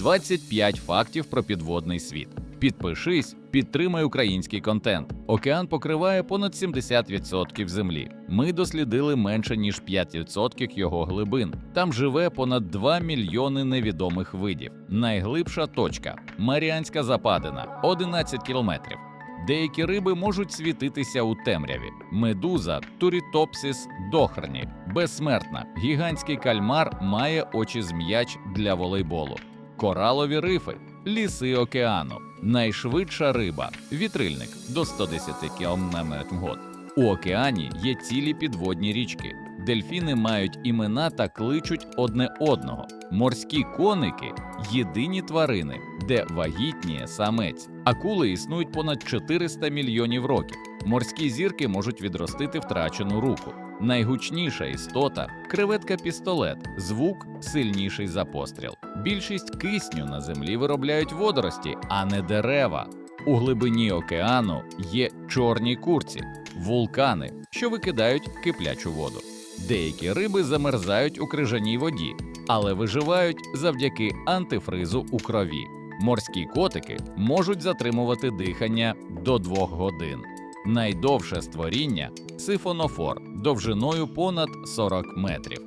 25 фактів про підводний світ. Підпишись, підтримай український контент. Океан покриває понад 70% землі. Ми дослідили менше ніж 5% його глибин. Там живе понад 2 мільйони невідомих видів. Найглибша точка Маріанська Западина 11 кілометрів. Деякі риби можуть світитися у темряві. Медуза, турітопсіс, дохрні, безсмертна. Гігантський кальмар має очі з м'яч для волейболу. Коралові рифи, ліси океану, найшвидша риба, вітрильник до 110 км в год. У океані є цілі підводні річки. Дельфіни мають імена та кличуть одне одного. Морські коники єдині тварини, де вагітніє самець. Акули існують понад 400 мільйонів років. Морські зірки можуть відростити втрачену руку. Найгучніша істота креветка пістолет, звук сильніший за постріл. Більшість кисню на землі виробляють водорості, а не дерева. У глибині океану є чорні курці, вулкани, що викидають киплячу воду. Деякі риби замерзають у крижаній воді, але виживають завдяки антифризу у крові. Морські котики можуть затримувати дихання до 2 годин. Найдовше створіння сифонофор довжиною понад 40 метрів.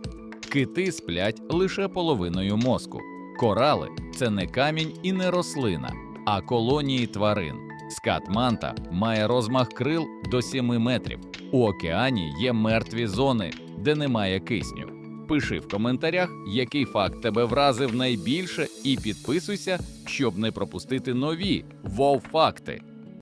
Кити сплять лише половиною мозку. Корали це не камінь і не рослина, а колонії тварин. Скат манта має розмах крил до 7 метрів. У океані є мертві зони, де немає кисню. Пиши в коментарях, який факт тебе вразив найбільше, і підписуйся, щоб не пропустити нові вов-факти.